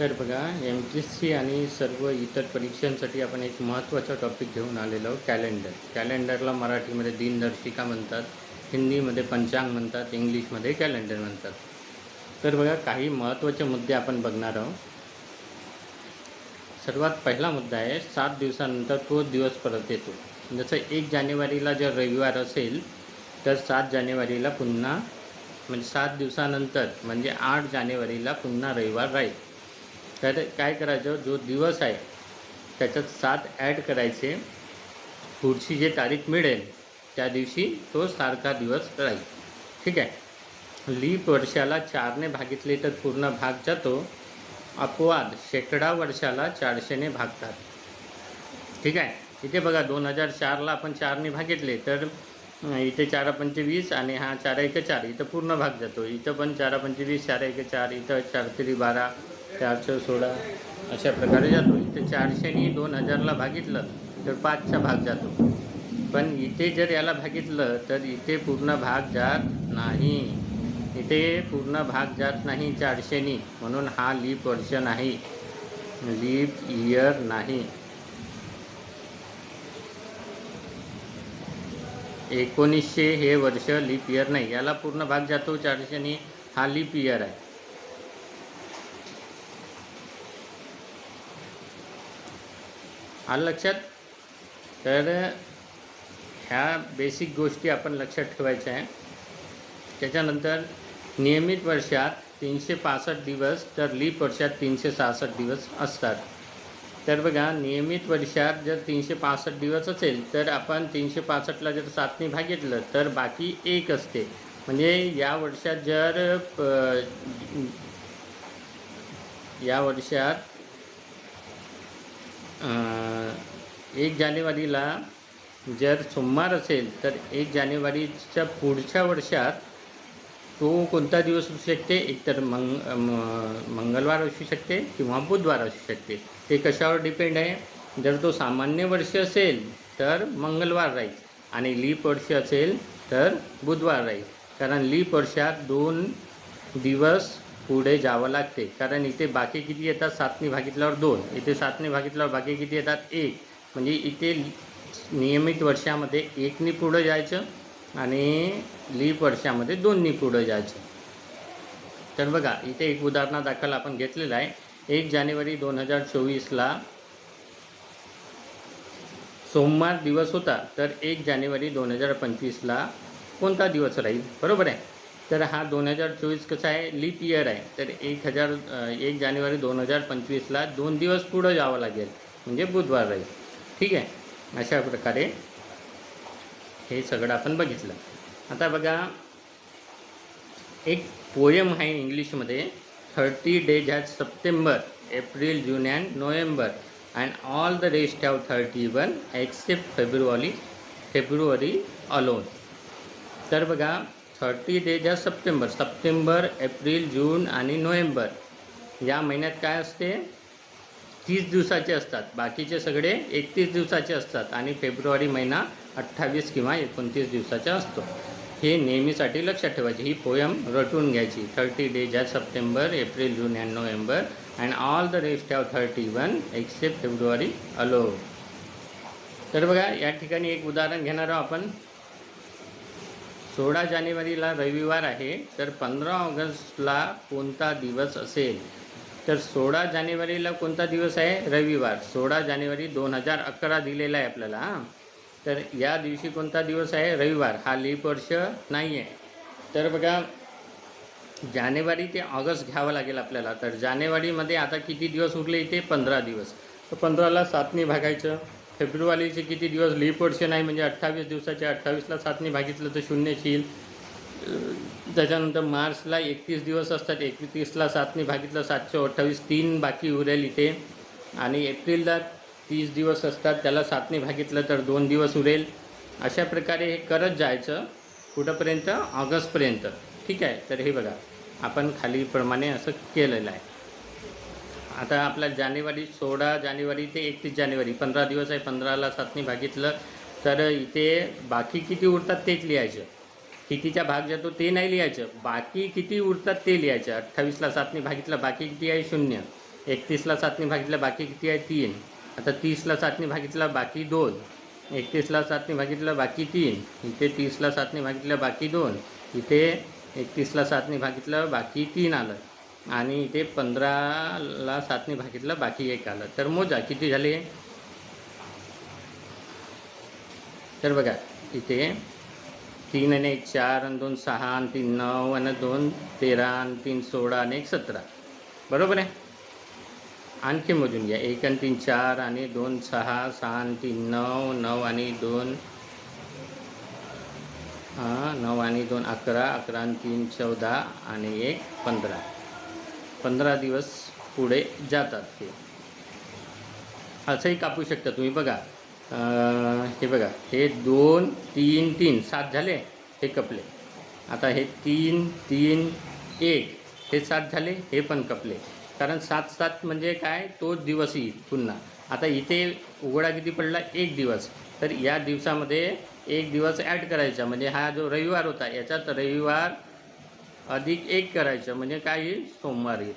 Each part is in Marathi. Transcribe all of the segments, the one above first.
तर बघा एम पी एस सी आणि सर्व इतर परीक्षांसाठी आपण एक महत्त्वाचा टॉपिक घेऊन आलेलो आहोत कॅलेंडर कॅलेंडरला मराठीमध्ये दिनदर्शिका म्हणतात हिंदीमध्ये पंचांग म्हणतात इंग्लिशमध्ये कॅलेंडर म्हणतात. तर बघा काही महत्त्वाचे मुद्दे आपण बघणार आहोत. सर्वात पहिला मुद्दा आहे सात दिवसानंतर तोच दिवस परत येतो. जसं एक जानेवारीला जर रविवार असेल तर सात जानेवारीला पुन्हा म्हणजे सात दिवसानंतर म्हणजे आठ जानेवारीला पुन्हा रविवार राहील. तर काय करायचं? जो दिवस आहे त्याच्यात सात ॲड करायचे. पुढची जे तारीख मिळेल त्या दिवशी तो सारखा दिवस राहील. ठीक आहे? लीप वर्षाला चारने भागितले तर पूर्ण भाग जातो. अपवाद शेकडा वर्षाला चारशेने भागतात. ठीक आहे? इथे बघा दोन हजार चारला आपण चारने भागितले तर इथे चार पंचवीस आणि हा चार एक चार इथं पूर्ण भाग जातो. इथं पण चार पंचवीस चार एक चार इथं चार तरी बारा चारशे सोळा अशा प्रकारे जातो. इथे चारशेनी दोन हजारला भागितलं तर पाचचा भाग जातो. पण इथे जर याला भागितलं तर इथे पूर्ण भाग जात नाही. इथे पूर्ण भाग जात नाही चारशेनी. म्हणून हा लीप वर्ष नाही लीप इयर नाही. एकोणीसशे हे वर्ष लीप इयर नाही. याला पूर्ण भाग जातो चारशेनी. हा लीप इयर आहे. आलं लक्षात? तर ह्या बेसिक गोष्टी आपण लक्षात ठेवायच्या आहे त्याच्यानंतर नियमित वर्षात तीनशे पासष्ट दिवस तर लीप वर्षात तीनशे सहासष्ट दिवस असतात. तर बघा नियमित वर्षात जर तीनशे पासष्ट दिवस असेल तर आपण तीनशे पासष्टला जर सातने भागितलं तर बाकी एक असते. म्हणजे या वर्षात जर या वर्षात एक जानेवारीला जर सोमवार असेल तर एक जानेवारीच्या पुढच्या वर्षात तो कोणता दिवस असू शकते? एकतर मंग मंगळवार असू शकते किंवा बुधवार असू शकते. ते कशावर डिपेंड आहे? जर तो सामान्य वर्ष असेल तर मंगळवार राहील आणि लीप वर्ष असेल तर बुधवार राहील. कारण लीप वर्षात दोन दिवस पुढे जावं लागते. कारण इथे बाकी किती येतात? सातने भागितल्यावर दोन. इथे सातने भागितल्यावर बाकी किती येतात? एक. म्हणजे इथे नियमित वर्षामध्ये एकनी पुढं जायचं आणि लीप वर्षामध्ये दोननी पुढं जायचं. तर बघा इथे एक उदाहरणादाखल आपण घेतलेलं आहे. एक जानेवारी दोन हजार चोवीसला सोमवार दिवस होता. तर एक जानेवारी दोन हजार पंचवीसला कोणता दिवस राहील? बरोबर आहे? तर हा दोन हजार चोवीस कसा आहे? लीप इयर आहे. तर एक हजार एक जानेवारी दोन हजार पंचवीसला दोन दिवस पुढं जावं लागेल. म्हणजे बुधवार राहील. ठीक आहे? अशा प्रकारे हे सगळं आपण बघितलं. आता बघा एक पोयम आहे इंग्लिशमध्ये. Thirty days has September April June and November and all the rest have thirty one except February February alone तर बघा thirty days has September September April June आणि नोव्हेंबर या महिन्यात काय असते? तीस दिवसाचे असतात. बाकीचे सगळे एकतीस दिवसाचे असतात आणि फेब्रुवारी महिना अठ्ठावीस किंवा एकोणतीस दिवसाचा असतो. हे नेहमीसाठी लक्षात ठेवायची. ही पोयम रटून घ्यायची. Thirty days at September April June and November and all the rest of thirty one except February alone तर बघा या ठिकाणी एक उदाहरण घेणार आहोत आपण. सोळा जानेवारीला रविवार आहे तर पंधरा ऑगस्टला कोणता दिवस असेल? तर सोळा जानेवारीला कोणता दिवस आहे? रविवार. सोळा जानेवारी दोन हजार अकरा दिलेला आहे आपल्याला हां. तर या दिवशी कोणता दिवस आहे? रविवार. हा लीप वर्ष नाही आहे तर बघा जानेवारी ते ऑगस्ट घ्यावं लागेल आपल्याला. तर जानेवारीमध्ये आता किती दिवस उरले इथे? पंधरा दिवस. तर पंधराला सातने भागायचं. फेब्रुवारीचे किती दिवस लीप वर्ष नाही म्हणजे अठ्ठावीस दिवसाचे अठ्ठावीसला सातने भागितलं तर शून्यच येईल त्याच्यानंतर मार्चला एकतीस दिवस असतात एकतीसला सातने भागितलं सातशे अठ्ठावीस तीन बाकी उरेल इथे. आणि एप्रिलला तीस दिवस असतात त्याला सातने भागितलं तर दोन दिवस उरेल. अशा प्रकारे हे करत जायचं कुठंपर्यंत? ऑगस्टपर्यंत. ठीक आहे तर हे बघा आपण खालीप्रमाणे असं केलेलं आहे. आता आपला जानेवारी सोळा जानेवारी ते एकतीस जानेवारी पंधरा दिवस आहे पंधराला सातनी भागितलं. तर इथे बाकी किती उरतात तेच लिहायचं. कितीचा भाग जातो ते नाही लिहायचं. बाकी किती उरतात ते लिहायचं. अठ्ठावीसला सातनी भागितलं बाकी किती आहे शून्य. एकतीसला सातनी भागितलं बाकी किती आहे तीन. आता तीसला सातनी भागितलं बाकी दोन. एकतीसला सातनी भागितलं बाकी तीन. इथे तीसला सातनी भागितलं बाकी दोन. इथे एकतीसला सातनी भागितलं बाकी तीन आलं. आणि इथे पंधराला सातने भागितलं बाकी एक आलं. तर मोजा किती झाले? तर बघा इथे तीन आणि एक चार आणि दोन सहा आणि तीन नऊ आणि दोन तेरा आणि तीन सोळा आणि एक सतरा. बरोबर आहे? आणखी मोजून घ्या. एक आणि तीन चार आणि दोन सहा सहा आणि तीन नऊ नऊ आणि दोन हां नऊ आणि दोन अकरा अकरा आणि तीन चौदा आणि एक पंधरा. पंधरा दिवस पुढे जातात ते. असंही कापू शकता तुम्ही. बघा हे बघा हे दोन तीन तीन सात झाले हे कपले. आता हे तीन तीन एक हे सात झाले हे पण कपले. कारण सात सात म्हणजे काय? तोच दिवस येईल पुन्हा. आता इथे उघडा किती पडला? एक दिवस. तर या दिवसामध्ये एक दिवस ॲड करायचा. म्हणजे हा जो रविवार होता याच्यात रविवार अधिक एक करायचं म्हणजे काय येईल? सोमवार येईल.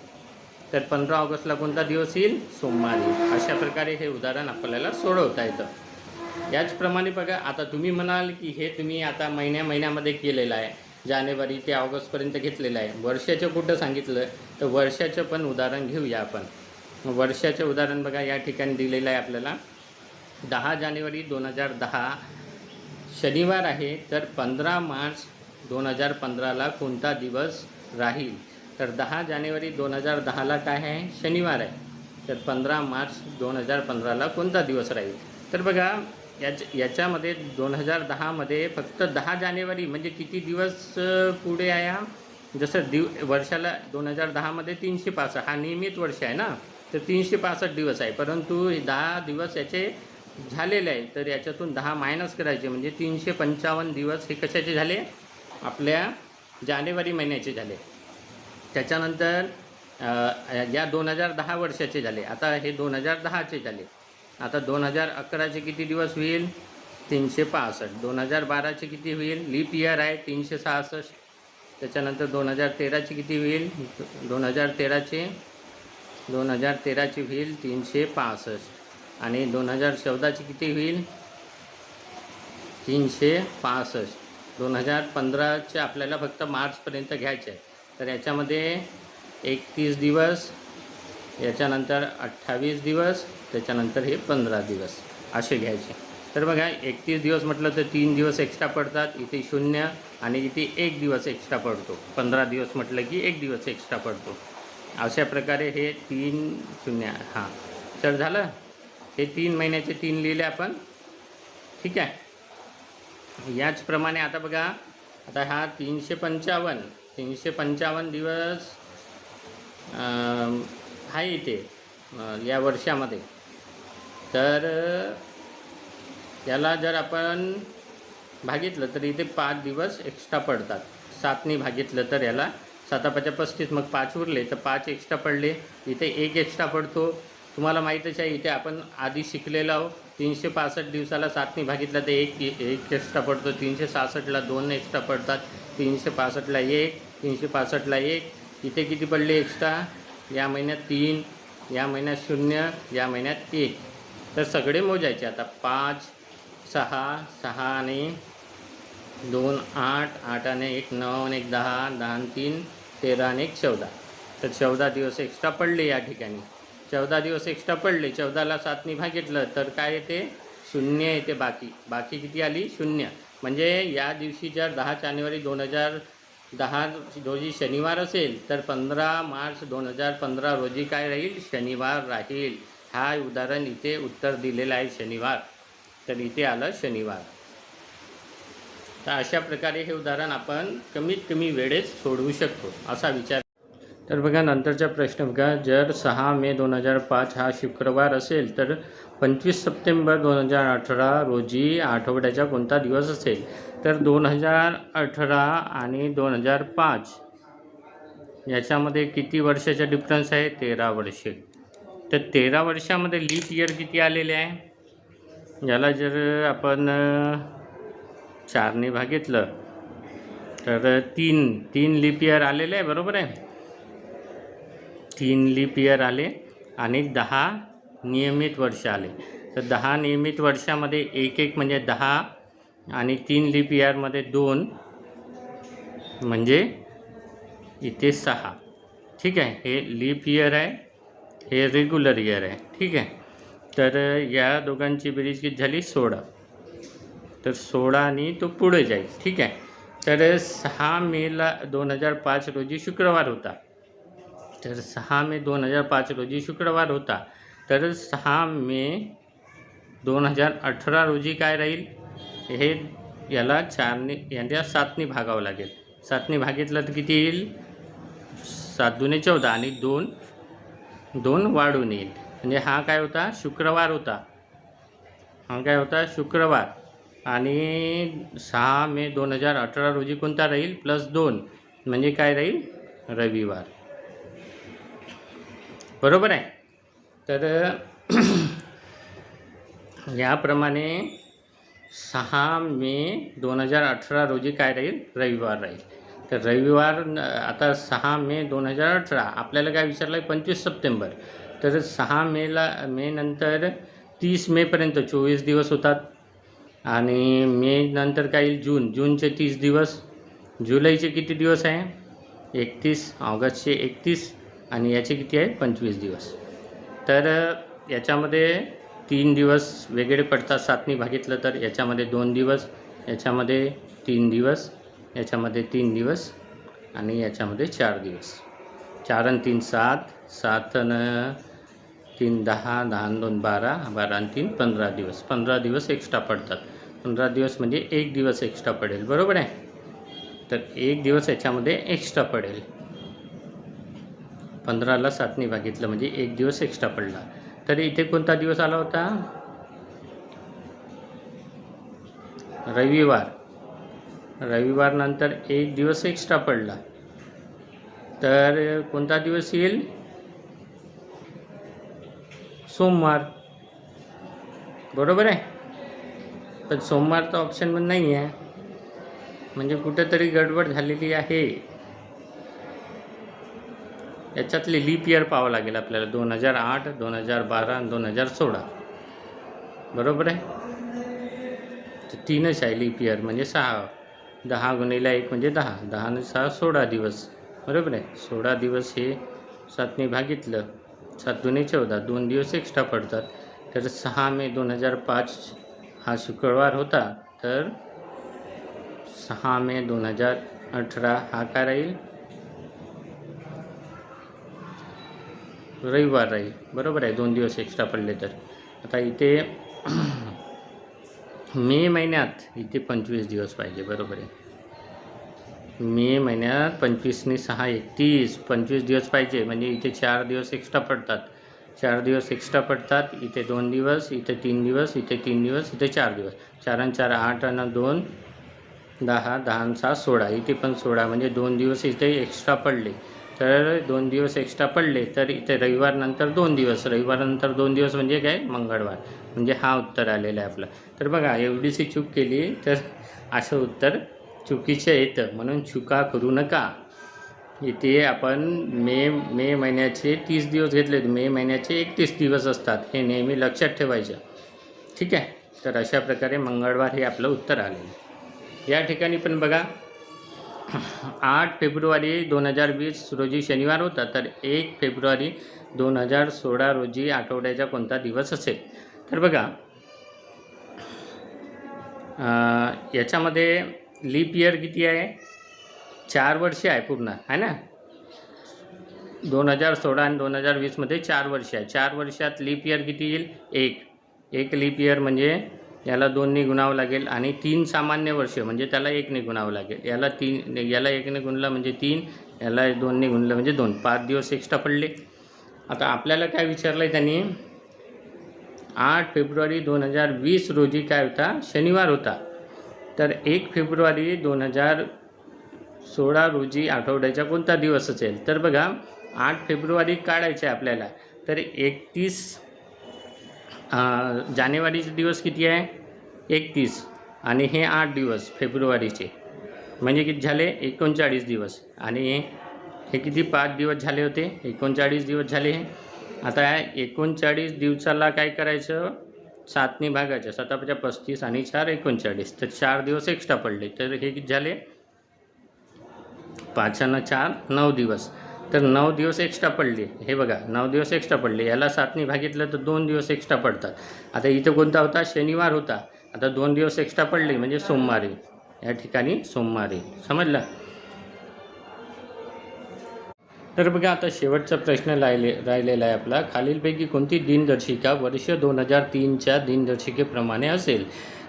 तर पंधरा ऑगस्टला कोणता दिवस येईल? सोमवार येईल. अशा प्रकारे हे उदाहरण आपल्याला सोडवता येतं. याचप्रमाणे बघा आता तुम्ही म्हणाल की हे तुम्ही आता महिन्या महिन्यामध्ये केलेलं आहे. जानेवारी ते ऑगस्टपर्यंत घेतलेलं आहे. वर्षाचं कुठं सांगितलं? तर वर्षाचं पण उदाहरण घेऊया आपण. वर्षाचं उदाहरण बघा या ठिकाणी दिलेलं आहे आपल्याला. दहा जानेवारी दोन हजार दहा. शनिवार आहे तर पंधरा मार्च दोन हजार पंधराला कोणता दिवस राहील? तर दहा जानेवारी दोन हजार दहाला काय आहे? शनिवार आहे. तर पंधरा मार्च दोन हजार पंधराला कोणता दिवस राहील? तर बघा याच याच्यामध्ये दोन हजार दहामध्ये फक्त दहा जानेवारी म्हणजे किती दिवस पुढे आहे हा? जसं दिव वर्षाला दोन हजार दहामध्ये तीनशे पासष्ट हा नियमित वर्ष आहे ना? तर तीनशे पासष्ट दिवस आहे. परंतु दहा दिवस याचे झालेले आहे. तर याच्यातून दहा मायनस करायचे म्हणजे तीनशे पंचावन्न दिवस हे कशाचे झाले? आपल्या जानेवारी महिन्याचे झाले. त्याच्यानंतर या दोन हजार दहा वर्षाचे झाले. आता हे दोन हजार दहाचे झाले. आता दोन हजार अकराचे किती दिवस होईल? तीनशे पासष्ट. दोन हजार बाराचे किती होईल? लीप इयर आहे तीनशे सहासष्ट. त्याच्यानंतर दोन हजार तेराचे किती होईल? दोन हजार तेराचे दोन हजार तेराची होईल तीनशे पासष्ट. आणि दोन हजार चौदाची किती होईल? तीनशे पासष्ट. दोन हजार पंधराचे आपल्याला फक्त मार्चपर्यंत घ्यायचे आहे तर याच्यामध्ये एकतीस दिवस याच्यानंतर अठ्ठावीस दिवस त्याच्यानंतर हे पंधरा दिवस असे घ्यायचे. तर बघा एकतीस दिवस म्हटलं तर तीन दिवस एक्स्ट्रा पडतात इथे शून्य आणि इथे एक दिवस एक्स्ट्रा पडतो. पंधरा दिवस म्हटलं की एक दिवस एक्स्ट्रा पडतो. अशा प्रकारे हे तीन शून्य हां. तर झालं? हे तीन महिन्याचे तीन लिहिले आपण. ठीक आहे? याचप्रमाणे आता बघा आता हा तीनशे पंचावन्न तीनशे पंचावन्न दिवस आहे इथे या वर्षामध्ये. तर याला जर आपण भागितलं तर इथे पाच दिवस एक्स्ट्रा पडतात. सातनी भागितलं तर याला सातापाच्या पस्तीस मग पाच उरले तर पाच एक्स्ट्रा पडले. इथे एक एक्स्ट्रा पडतो. तुम्हाला माहीतच आहे इथे आपण आधी शिकलेलो आहोत. तीनशे पासष्ट दिवसाला सातनी भागितला तर एक एक एक्स्ट्रा पडतो. तीनशे सहासष्टला दोन एक्स्ट्रा पडतात. तीनशे पासष्टला एक तीनशे पासष्टला एक. इथे किती पडले एक्स्ट्रा या महिन्यात तीन या महिन्यात शून्य या महिन्यात एक. तर सगळे मोजायचे. आता पाच सहा सहा आणि दोन आठ आठ आणि एक नऊ आणि एक दहा दहा आणि तीन तेरा आणि एक चौदा. तर चौदा दिवस एक्स्ट्रा पडले या ठिकाणी. चौदा दिवस एक्स्ट्रा पडले. चौदाला सातनी भागितलं तर काय येते? शून्य येते बाकी. बाकी किती आली? शून्य. म्हणजे या दिवशी जर दहा जानेवारी दोन हजार दहा रोजी शनिवार असेल तर पंधरा मार्च दोन हजार पंधरा रोजी काय राहील? शनिवार राहील. हा उदाहरण इथे उत्तर दिलेलं आहे शनिवार. तर इथे आलं शनिवार. तर अशा प्रकारे हे उदाहरण आपण कमीत कमी वेळेत सोडवू शकतो असा विचार तर बघा नंतरचा प्रश्न बघा. जर सहा मे दोन हजार पाच हा शुक्रवार असेल तर पंचवीस सप्टेंबर दोन हजार अठरा रोजी आठवड्याचा कोणता दिवस असेल? तर दोन हजार अठरा आणि दोन हजार पाच याच्यामध्ये किती वर्षाचा डिफरन्स आहे? तेरा वर्षे. तर तेरा वर्षामध्ये लीप इयर किती आलेले आहे? याला जर आपण चारने भागितलं तर तीन तीन लीप इयर आलेले आहे बरोबर आहे? तीन लीप इयर आले आणि दहा नियमित वर्ष आले. तर दहा नियमित वर्षामध्ये एक एक म्हणजे दहा आणि तीन लीप इयरमध्ये दोन म्हणजे इथे सहा. ठीक आहे? हे लीप इयर आहे हे रेग्युलर इयर आहे. ठीक आहे? तर या दोघांची बेरीज किती झाली? सोळा. तर सोळा आणि तो पुढे जाईल. ठीक आहे? तर सहा मेला दोन हजार पाच रोजी शुक्रवार होता. तर सहा मे दोन हजार पाच रोजी शुक्रवार होता. तर सहा मे दोन हजार अठरा रोजी काय राहील? हे याला चारने यांच्या सातनी भागावं लागेल. सातनी भागितलं तर किती येईल? सात दुने चौदा आणि दोन दोन वाढून येईल. म्हणजे हा काय होता? शुक्रवार होता. हा काय होता? शुक्रवार. आणि सहा मे दोन हजार अठरा रोजी कोणता राहील? प्लस दोन. म्हणजे काय राहील? रविवार. बरोबर आहे. तर याप्रमाणे सहा मे दोन हजार अठरा रोजी काय राहील? रविवार राहील. तर रविवार आता सहा मे दोन हजार अठरा आपल्याला काय विचारलं आहे पंचवीस सप्टेंबर. तर सहा मेला मे नंतर तीस मेपर्यंत चोवीस दिवस होतात. आणि मे नंतर काय येईल? जून. जूनचे तीस दिवस. जुलैचे किती दिवस आहे? एकतीस. ऑगस्टचे एकतीस. आणि याचे किती आहे? पंचवीस दिवस. तर याच्यामध्ये तीन दिवस वेगळे पडतात सातनी भागितलं तर याच्यामध्ये दोन दिवस याच्यामध्ये तीन दिवस याच्यामध्ये तीन दिवस आणि याच्यामध्ये चार दिवस. चार आणि तीन सात सात आणि तीन दहा दहा दोन बारा बारा आणि तीन पंधरा दिवस. पंधरा दिवस एक्स्ट्रा पडतात. पंधरा दिवस म्हणजे एक दिवस एक्स्ट्रा पडेल. बरोबर आहे? तर एक दिवस याच्यामध्ये एक्स्ट्रा पडेल. पंधराला सातने भागितलं म्हणजे एक दिवस एक्स्ट्रा पडला. तर इथे कोणता दिवस आला होता? रविवार. रविवारनंतर एक दिवस एक्स्ट्रा पडला. तर कोणता दिवस येईल? सोमवार. बरोबर आहे? पण सोमवारचा ऑप्शन पण नाही आहे म्हणजे कुठेतरी गडबड झालेली आहे. याच्यातले लीप इयर पाहावं लागेल आपल्याला. दोन हजार आठ दोन हजार बारा आणि दोन हजार सोळा. बरोबर आहे? तीनच आहे लीप इयर म्हणजे सहा. दहा गुणिला एक म्हणजे दहा. दहा आणि सहा सोळा दिवस. बरोबर आहे? सोळा दिवस हे सातने भागितलं. सात दुने चौदा. दोन दिवस एक्स्ट्रा पडतात. तर सहा मे दोन हजार पाच हा शुक्रवार होता. तर सहा मे दोन हजार अठरा हा काय राहील? रविवार राहील. बरोबर आहे दोन दिवस एक्स्ट्रा पडले तर. आता इथे मे महिन्यात इथे पंचवीस दिवस पाहिजे बरोबर आहे. मे महिन्यात पंचवीसने सहा एकतीस पंचवीस दिवस पाहिजे म्हणजे इथे चार दिवस एक्स्ट्रा पडतात. चार दिवस एक्स्ट्रा पडतात इथे दोन दिवस इथे तीन दिवस इथे तीन दिवस इथे चार दिवस. चार आणि चार आठ आणि दोन दहा दहा आणि सहा सोळा. इथे पण सोळा म्हणजे दोन दिवस इथे एक्स्ट्रा पडले. तर दोन दिवस एक्स्ट्रा पडले तर इथे रविवारनंतर दोन दिवस. रविवारनंतर दोन दिवस म्हणजे काय? मंगळवार. म्हणजे हा उत्तर आलेला आहे आपला. तर बघा एवढीशी चूक केली तर असं उत्तर चुकीचं येतं. म्हणून चुका करू नका. इथे आपण मे मे महिन्याचे तीस दिवस घेतले मे महिन्याचे एकतीस दिवस असतात. हे नेहमी लक्षात ठेवायचं. ठीक आहे? तर अशा प्रकारे मंगळवार हे आपलं उत्तर आलेलं आहे. या ठिकाणी पण बघा आठ फेब्रुवारी दोन हजार वीस रोजी शनिवार होता तर एक फेब्रुवारी दोन हजार सोळा रोजी आठवड्याचा कोणता दिवस असेल? तर बघा याच्यामध्ये लीप इयर किती आहे? चार वर्षे आहे पूर्ण आहे ना? दोन हजार सोळा आणि दोन हजार वीसमध्ये चार वर्ष आहे. चार वर्षात लीप इयर किती येईल? एक. एक लीप इयर म्हणजे याला दोनने गुणावं लागेल आणि तीन सामान्य वर्ष म्हणजे त्याला एकने गुणावं लागेल. याला तीन याला एकने गुणलं म्हणजे तीन याला दोनने गुणलं म्हणजे दोन. पाच दिवस एक्स्ट्रा पडले. आता आपल्याला काय विचारलं आहे त्यांनी? आठ फेब्रुवारी दोन हजार वीस रोजी काय होता? शनिवार होता. तर एक फेब्रुवारी दोन हजार सोळा रोजी आठवड्याचा कोणता दिवस असेल तर बघा आठ फेब्रुवारी काढायचे आहे आपल्याला. तर एकतीस जानेवारीचे दिवस किती आहे? एकतीस. आणि हे आठ दिवस फेब्रुवारीचे. म्हणजे किती झाले? एकोणचाळीस दिवस. आणि हे किती पाच दिवस झाले होते? एकोणचाळीस दिवस झाले हे. आता एकोणचाळीस दिवसाला काय करायचं? सातनी भागायचं सतापच्या पस्तीस आणि चार एकोणचाळीस. तर चार दिवस एक्स्ट्रा पडले. तर हे किती झाले? पाचानं चार नऊ दिवस. तर नऊ दिवस एक्स्ट्रा पडले. हे बघा नऊ दिवस एक्स्ट्रा पडले. याला सातनी भागितलं तर दोन दिवस एक्स्ट्रा पडतात. आता इथं कोणता होता? शनिवार होता. आता दोन दिवस एक्स्ट्रा पडले म्हणजे सोमवारी. या ठिकाणी सोमवारी. समजलं? तर बघा आता शेवटचा प्रश्न राहिले राहिलेला आहे आपला. खालीलपैकी कोणती दिनदर्शिका वर्ष दोन हजार तीनच्या दिनदर्शिकेप्रमाणे असेल?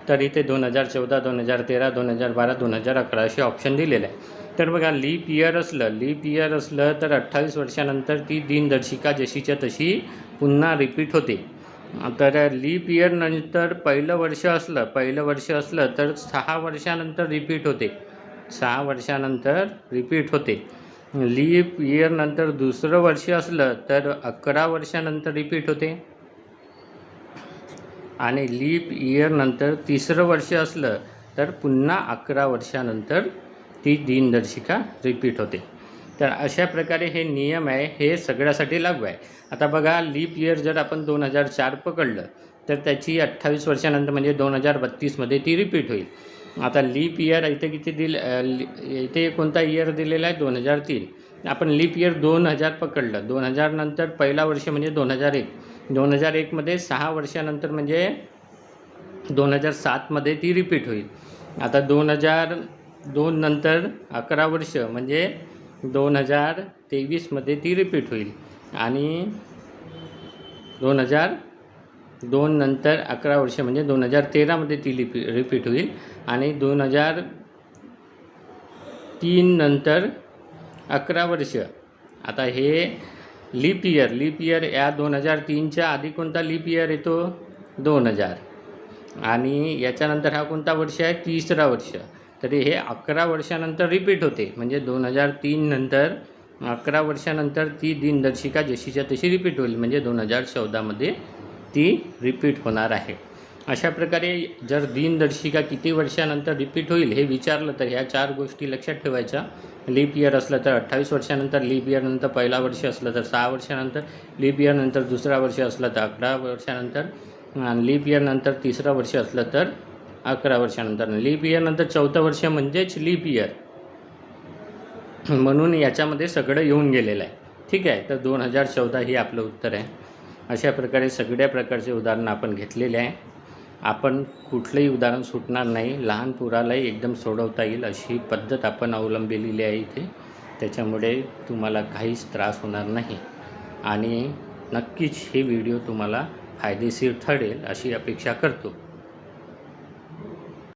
तर इथे दोन हजार चौदा दोन हजार तेरा दोन हजार बारा दोन हजार अकरा असे ऑप्शन दिलेले आहे तर बघा लीप इयर असलं लीप इयर असलं तर अठ्ठावीस वर्षानंतर ती दिनदर्शिका जशीच्या तशी पुन्हा रिपीट होते. तर लीप इयर नंतर पहिलं वर्ष असलं पहिलं वर्ष असलं तर सहा वर्षानंतर रिपीट होते. सहा वर्षानंतर रिपीट होते. लीप इयरनंतर दुसरं वर्ष असलं तर अकरा वर्षानंतर रिपीट होते. आणि लीप इयर नंतर तिसरं वर्ष असलं तर पुन्हा अकरा वर्षानंतर ती दिनदर्शिका रिपीट होते. तर अशा प्रकारे हे नियम आहे हे सगळ्यासाठी लागू आहे. आता बघा लीप इयर जर आपण दोन हजार चार पकडलं तर त्याची अठ्ठावीस वर्षानंतर म्हणजे दोन हजार बत्तीसमध्ये ती रिपीट होईल. आता लीप इयर इथे किती दिल लि- इथे कोणता इयर दिलेला आहे? दोन हजार तीन. आपण लीप इयर दोन हजार पकडलं. दोन हजारनंतर पहिला वर्ष म्हणजे दोन हजार एक. दोन हजार एकमध्ये सहा वर्षानंतर म्हणजे दोन हजार सातमध्ये ती रिपीट होईल. आता दोन हजार दोन नंतर अकरा वर्ष म्हणजे दोन हजार तेवीसमध्ये ती रिपीट होईल. आणि दोन हजार दोन नंतर अकरा वर्ष म्हणजे दोन हजार तेरामध्ये ती लिपी रिपीट होईल. आणि दोन हजार तीन नंतर अकरा वर्ष. आता हे लीप इयर लीप इयर या दोन हजार तीनच्या आधी कोणता लीप इयर येतो? दोन हजार. आणि याच्यानंतर हा कोणता वर्ष आहे? तिसरा वर्ष. तरी हे अकरा वर्षानंतर रिपीट होते. म्हणजे दोन हजार तीन नंतर अकरा वर्षानंतर ती दिनदर्शिका जशीच्या तशी रिपीट होईल. म्हणजे दोन हजार चौदामध्ये ती रिपीट होणार आहे. अशा प्रकारे जर दिनदर्शिका किती वर्षानंतर रिपीट होईल हे विचारलं तर ह्या चार गोष्टी लक्षात ठेवायच्या. लीप इयर असलं तर अठ्ठावीस वर्षानंतर लीप इयरनंतर पहिला वर्ष असलं तर सहा वर्षानंतर लीप इयरनंतर दुसरा वर्ष असलं तर अकरा वर्षानंतर आणि लीप इयरनंतर तिसरं वर्ष असलं तर अकरा वर्षानंतर. लीप इयरनंतर चौथं वर्ष म्हणजेच लीप इयर म्हणून याच्यामध्ये सगळं येऊन गेलेलं आहे. ठीक आहे? तर दोन हजार चौदा ही आपलं उत्तर आहे. अशा प्रकारे सगळ्या प्रकारचे उदाहरणं आपण घेतलेले आहे. आपण कुठलंही उदाहरण सुटणार नाही. लहान पुरालाही एकदम सोडवता येईल अशी पद्धत आपण अवलंबिलेली आहे इथे. त्याच्यामुळे तुम्हाला काहीच त्रास होणार नाही. आणि नक्कीच हे व्हिडिओ तुम्हाला फायदेशीर ठरेल अशी अपेक्षा करतो.